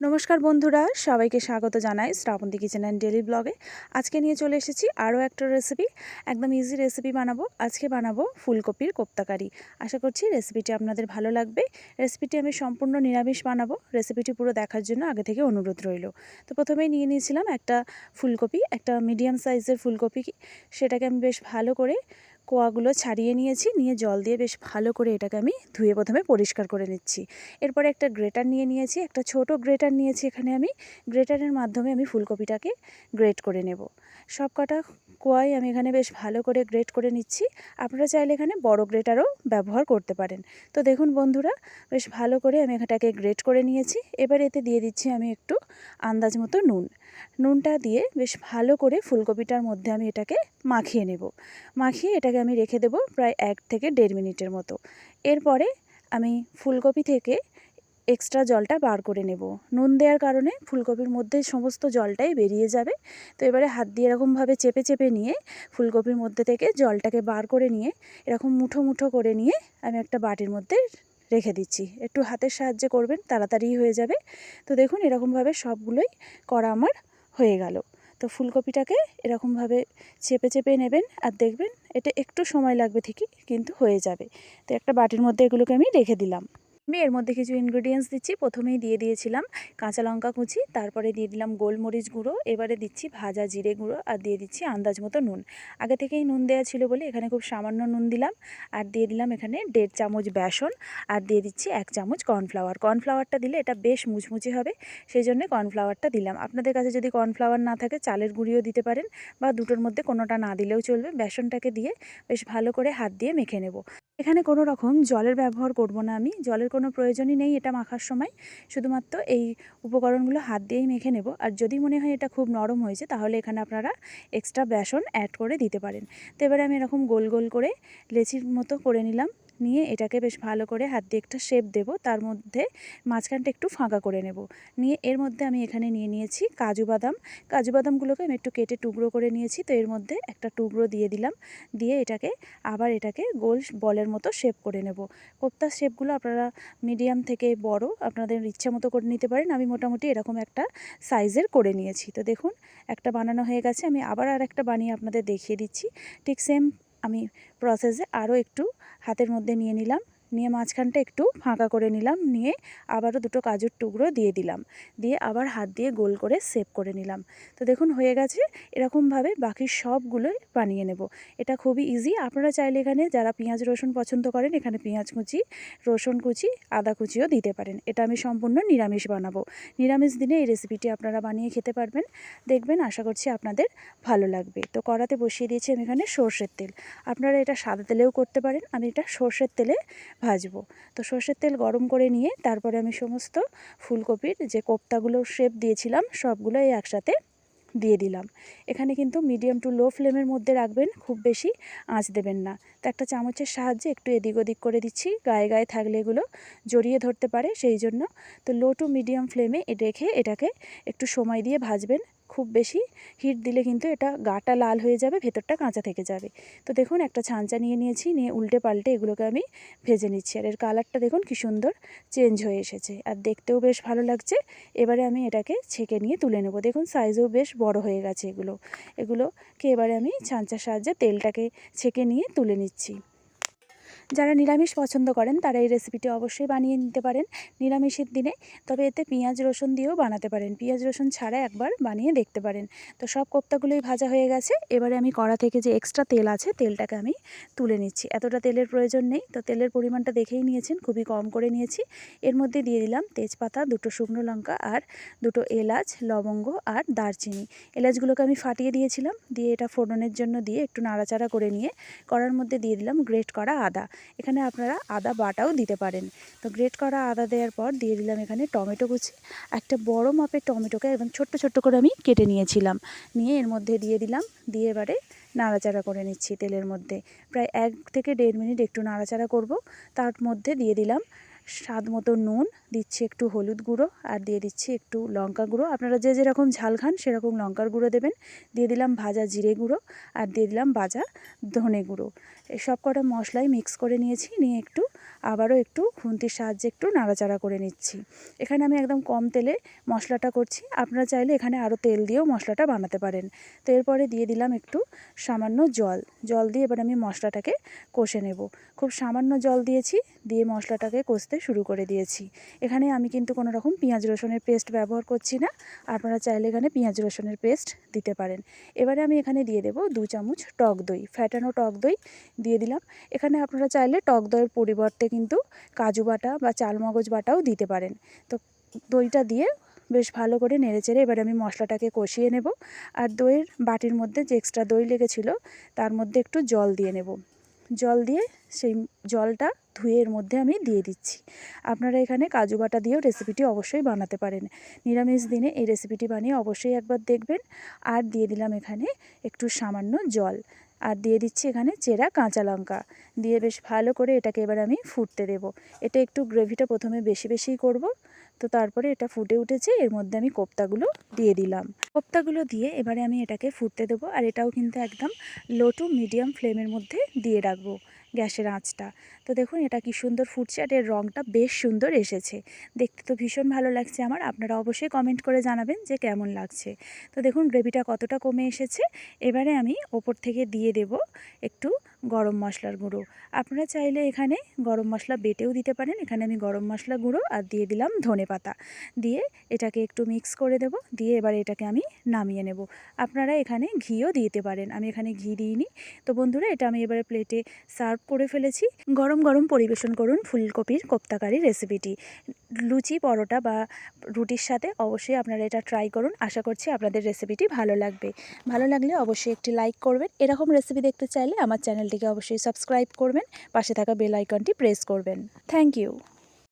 নমস্কার বন্ধুরা, সবাইকে স্বাগত জানাই শ্রাবন্তী কিচেন অ্যান্ড ডেলি ব্লগে। আজকে নিয়ে চলে এসেছি আরও একটা রেসিপি একদম ইজি রেসিপি বানাবো। আজকে বানাবো ফুলকপির কোপ্তাকারি। আশা করছি রেসিপিটি আপনাদের ভালো লাগবে। রেসিপিটি আমি সম্পূর্ণ নিরামিষ বানাবো। রেসিপিটি পুরো দেখার জন্য আগে থেকে অনুরোধ রইল। তো প্রথমেই নিয়ে নিয়েছিলাম একটা ফুলকপি, একটা মিডিয়াম সাইজের ফুলকপি। সেটাকে আমি বেশ ভালো করে কোয়াগুলো ছাড়িয়ে নিয়েছি, নিয়ে জল দিয়ে বেশ ভালো করে এটাকে আমি ধুয়ে প্রথমে পরিষ্কার করে নিচ্ছি। এরপরে একটা গ্রেটার নিয়ে নিয়েছি, একটা ছোট গ্রেটার নিয়েছি এখানে আমি। গ্রেটারের মাধ্যমে আমি ফুলকপিটাকে গ্রেট করে নেব। সব কটা কোয়াই আমি এখানে বেশ ভালো করে গ্রেট করে নিচ্ছি। আপনারা চাইলে এখানে বড় গ্রেটারও ব্যবহার করতে পারেন। তো দেখুন বন্ধুরা, বেশ ভালো করে আমি এখানটাকে গ্রেট করে নিয়েছি। এবার এতে দিয়ে দিচ্ছি আমি একটু আন্দাজ মতো নুন। নুনটা দিয়ে বেশ ভালো করে ফুলকপিটার মধ্যে আমি এটাকে মাখিয়ে নেব। মাখিয়ে এটাকে আমি রেখে দেব প্রায় এক থেকে দেড় মিনিটের মতো। এরপরে আমি ফুলকপি থেকে এক্সট্রা জলটা বার করে নেব। নুন দেওয়ার কারণে ফুলকপির মধ্যে সমস্ত জলটাই বেরিয়ে যাবে। তো এবারে হাত দিয়ে এরকমভাবে চেপে চেপে নিয়ে ফুলকপির মধ্যে থেকে জলটাকে বার করে নিয়ে এরকম মুঠো মুঠো করে নিয়ে আমি একটা বাটির মধ্যে রেখে দিচ্ছি। একটু হাতের সাহায্যে করবেন, তাড়াতাড়ি হয়ে যাবে। তো দেখুন এরকমভাবে সবগুলোই করা আমার হয়ে গেল। তো ফুলকপিটাকে এরকমভাবে চেপে চেপে নেবেন আর দেখবেন এটা একটু সময় লাগবে ঠিকই কিন্তু হয়ে যাবে। তো একটা বাটির মধ্যে এগুলোকে আমি রেখে দিলাম। আমি এর মধ্যে কিছু ইনগ্রেডিয়েন্টস দিচ্ছি। প্রথমেই দিয়ে দিয়েছিলাম কাঁচা লঙ্কা কুচি, তারপরে দিয়ে দিলাম গোলমরিচ গুঁড়ো, এবারে দিচ্ছি ভাজা জিরে গুঁড়ো আর দিয়ে দিচ্ছি আন্দাজ মতো নুন। আগে থেকেই নুন দেওয়া ছিল বলে এখানে খুব সামান্য নুন দিলাম আর দিয়ে দিলাম এখানে দেড় চামচ বেসন আর দিয়ে দিচ্ছি এক চামচ কর্নফ্লাওয়ার। কর্নফ্লাওয়ারটা দিলে এটা বেশ মুচমুচে হবে সেই জন্য কর্নফ্লাওয়ারটা দিলাম। আপনাদের কাছে যদি কর্নফ্লাওয়ার না থাকে, চালের গুঁড়িও দিতে পারেন বা দুটোর মধ্যে কোনোটা না দিলেও চলবে। বেসনটাকে দিয়ে বেশ ভালো করে হাত দিয়ে মেখে নেব। এখানে কোনো রকম জলের ব্যবহার করব না আমি। জলের কোনো প্রয়োজনই নেই এটা মাখার সময়। শুধুমাত্র এই উপকরণগুলো হাত দিয়েই মেখে নেব। আর যদি মনে হয় এটা খুব নরম হয়েছে, তাহলে এখানে আপনারা এক্সট্রা বেসন অ্যাড করে দিতে পারেন। তো এবারে আমি এরকম গোল গোল করে লেচির মতো করে নিলাম। নিয়ে এটাকে বেশ ভালো করে হাত দিয়ে একটা শেপ দেব। তার মধ্যে মাঝখানটা একটু ফাঁকা করে নেব। নিয়ে এর মধ্যে আমি এখানে নিয়ে নিয়েছি কাজু বাদাম। কাজু বাদামগুলোকে আমি একটু কেটে টুকরো করে নিয়েছি। তো এর মধ্যে একটা টুকরো দিয়ে দিলাম। দিয়ে এটাকে আবার এটাকে গোল বলের মতো শেপ করে নেব। কোপ্তার শেপগুলো আপনারা মিডিয়াম থেকে বড় আপনাদের ইচ্ছা মতো করে নিতে পারেন। আমি মোটামুটি এরকম একটা সাইজের করে নিয়েছি। তো দেখুন, একটা বানানো হয়ে গেছে। আমি আবার আর একটা বানিয়ে আপনাদের দেখিয়ে দিচ্ছি। ঠিক সেম আমি প্রসেসে আরও একটু হাতের মধ্যে নিয়ে নিলাম। নিয়ে মাঝখানটা একটু ফাঁকা করে নিলাম, নিয়ে আবারও দুটো কাজুর টুকরো দিয়ে দিলাম। দিয়ে আবার হাত দিয়ে গোল করে সেভ করে নিলাম। তো দেখুন হয়ে গেছে, এরকমভাবে বাকি সবগুলোই বানিয়ে নেব। এটা খুবই ইজি আপনারা চাইলে এখানে যারা পেঁয়াজ, রসুন পছন্দ করেন, এখানে পেঁয়াজ কুচি, রসুন কুচি, আদা কুচিও দিতে পারেন। এটা আমি সম্পূর্ণ নিরামিষ বানাবো। নিরামিষ দিনে এই রেসিপিটি আপনারা বানিয়ে খেতে পারবেন। দেখবেন আশা করছি আপনাদের ভালো লাগবে। তো কড়াতে বসিয়ে দিয়েছি আমি এখানে সর্ষের তেল। আপনারা এটা সাদা তেলেও করতে পারেন, আমি এটা সর্ষের তেলে ভাজবো। তো সর্ষের তেল গরম করে নিয়ে তারপরে আমি সমস্ত ফুলকপির যে কোপ্তাগুলো শেপ দিয়েছিলাম সবগুলো এই একসাথে দিয়ে দিলাম। এখানে কিন্তু মিডিয়াম টু লো ফ্লেমের মধ্যে রাখবেন, খুব বেশি আঁচ দেবেন না। তো একটা চামচের সাহায্যে একটু এদিক ওদিক করে দিচ্ছি, গায়ে গায়ে থাকলে এগুলো জড়িয়ে ধরতে পারে, সেই জন্য। তো লো টু মিডিয়াম ফ্লেমে রেখে এটাকে একটু সময় দিয়ে ভাজবেন। খুব বেশি হিট দিলে কিন্তু এটা গাটা লাল হয়ে যাবে, ভেতরটা কাঁচা থেকে যাবে। তো দেখুন, একটা ছাঁচা নিয়ে নিয়েছি, নিয়ে উল্টে পাল্টে এগুলোকে আমি ভেজে নিচ্ছি। আর এর কালারটা দেখুন কি সুন্দর চেঞ্জ হয়ে এসেছে। আর দেখতেও বেশ ভালো লাগছে। এবারে আমি এটাকে ছেঁকে নিয়ে তুলে নেব। দেখুন সাইজও বেশ বড় হয়ে গেছে এগুলো। এগুলোকে এবারে আমি ছাঁচার সাহায্যে তেলটাকে ছেঁকে নিয়ে তুলে নিচ্ছি। যারা নিরামিষ পছন্দ করেন, তারা এই রেসিপিটি অবশ্যই বানিয়ে নিতে পারেন নিরামিষের দিনে। তবে এতে পেঁয়াজ, রসুন দিয়েও বানাতে পারেন। পেঁয়াজ, রসুন ছাড়া একবার বানিয়ে দেখতে পারেন। তো সব কোপ্তাগুলোই ভাজা হয়ে গেছে। এবারে আমি কড়া থেকে যে এক্সট্রা তেল আছে, তেলটাকে আমি তুলে নিচ্ছি। এতটা তেলের প্রয়োজন নেই। তো তেলের পরিমাণটা দেখেই নিয়েছেন, খুবই কম করে নিয়েছি। এর মধ্যে দিয়ে দিলাম তেজপাতা, দুটো শুকনো লঙ্কা আর দুটো এলাচ, লবঙ্গ আর দারচিনি। এলাচগুলোকে আমি ফাটিয়ে দিয়েছিলাম। দিয়ে এটা ফোড়নের জন্য দিয়ে একটু নাড়াচাড়া করে নিয়ে কড়ার মধ্যে দিয়ে দিলাম গ্রেট করা আদা। এখানে আপনারা আদা বাটাও দিতে পারেন। তো গ্রেট করা আদা দেওয়ার পর দিয়ে দিলাম এখানে টমেটো কুচি। একটা বড় মাপের টমেটোকে একদম ছোট্ট ছোট্ট করে আমি কেটে নিয়েছিলাম। নিয়ে এর মধ্যে দিয়ে দিলাম, দিয়ে এবারে নাড়াচাড়া করে নিচ্ছি তেলের মধ্যে। প্রায় এক থেকে দেড় মিনিট একটু নাড়াচাড়া করব। তার মধ্যে দিয়ে দিলাম স্বাদ মতো নুন, দিচ্ছি একটু হলুদ গুঁড়ো আর দিয়ে দিচ্ছি একটু লঙ্কা গুঁড়ো। আপনারা যে যেরকম ঝাল খান সেরকম লঙ্কার গুঁড়ো দেবেন। দিয়ে দিলাম ভাজা জিরে গুঁড়ো আর দিয়ে দিলাম ভাজা ধনে গুঁড়ো। সব কটা মশলাই মিক্স করে নিয়েছি, নিয়ে একটু আবারও একটু খুন্তির সাহায্যে একটু নাড়াচাড়া করে নিচ্ছি। এখানে আমি একদম কম তেলে মশলাটা করছি। আপনারা চাইলে এখানে আরও তেল দিয়েও মশলাটা বানাতে পারেন। তো এরপরে দিয়ে দিলাম একটু সামান্য জল। জল দিয়ে এবার আমি মশলাটাকে কষে নেব। খুব সামান্য জল দিয়েছি, দিয়ে মশলাটাকে কষতে শুরু করে দিয়েছি। এখানে আমি কিন্তু কোনো রকম পেঁয়াজ রসুনের পেস্ট ব্যবহার করছি না। আপনারা চাইলে এখানে পেঁয়াজ রসুনের পেস্ট দিতে পারেন। এবারে আমি এখানে দিয়ে দেবো দু চামচ টক দই, ফ্যাটানো টক দই দিয়ে দিলাম। এখানে আপনারা চাইলে টক দইয়ের পরিবর্তে কিন্তু কাজু বাটা বা চালমগজ বাটাও দিতে পারেন। তো দইটা দিয়ে বেশ ভালো করে নেড়েচেড়ে এবার আমি মশলাটাকে কষিয়ে নেব। আর দইয়ের বাটির মধ্যে যে এক্সট্রা দই লেগেছিল, তার মধ্যে একটু জল দিয়ে নেব। জল দিয়ে সেই জলটা ধুয়ে মধ্যে আমি দিয়ে দিচ্ছি। আপনারা এখানে কাজু বাটা দিয়েও রেসিপিটি অবশ্যই বানাতে পারেন। নিরামিষ দিনে এই রেসিপিটি বানিয়ে অবশ্যই একবার দেখবেন। আর দিয়ে দিলাম এখানে একটু সামান্য জল। আর দিয়ে দিচ্ছি এখানে চেরা কাঁচা লঙ্কা। দিয়ে বেশ ভালো করে এটাকে এবার আমি ফুটতে দেব। এটা একটু গ্রেভিটা প্রথমে বেশি বেশিই করব। তো তারপরে এটা ফুটে উঠেছে, এর মধ্যে আমি কোপ্তাগুলো দিয়ে দিলাম। কোপ্তাগুলো দিয়ে এবারে আমি এটাকে ফুটতে দেবো আর এটাও কিন্তু একদম লো টু মিডিয়াম ফ্লেমের মধ্যে দিয়ে রাখব গ্যাসের আঁচটা। তো দেখুন এটা কি সুন্দর ফুটছে আর এর রঙটা বেশ সুন্দর এসেছে। দেখতে তো ভীষণ ভালো লাগছে আমার, আপনারা অবশ্যই কমেন্ট করে জানাবেন যে কেমন লাগছে। তো দেখুন গ্রেভিটা কতটা কমে এসেছে, এবারে আমি ওপর থেকে দিয়ে দেব একটু গরম মশলার গুঁড়ো। আপনারা চাইলে এখানে গরম মশলা বেটেও দিতে পারেন। এখানে আমি গরম মশলা গুঁড়ো আর দিয়ে দিলাম ধনে পাতা। দিয়ে এটাকে একটু মিক্স করে দেব। দিয়ে এবারে এটাকে আমি নামিয়ে নেব। আপনারা এখানে ঘিও দিতে পারেন। আমি এখানে ঘি দিইনি। তো বন্ধুরা, এটা আমি এবারে প্লেটে সার্ভ করে ফেলেছি। গরম গরম পরিবেশন করুন ফুলকপির কোপ্তাকারি রেসিপিটি লুচি, পরোটা বা রুটির সাথে অবশ্যই আপনারা এটা ট্রাই করুন। আশা করছি আপনাদের রেসিপিটি ভালো লাগবে। ভালো লাগলে অবশ্যই একটি লাইক করবেন। এরকম রেসিপি দেখতে চাইলে আমার চ্যানেলটিকে অবশ্যই সাবস্ক্রাইব করবেন পাশে থাকা বেল আইকনটি প্রেস করবেন। Thank you.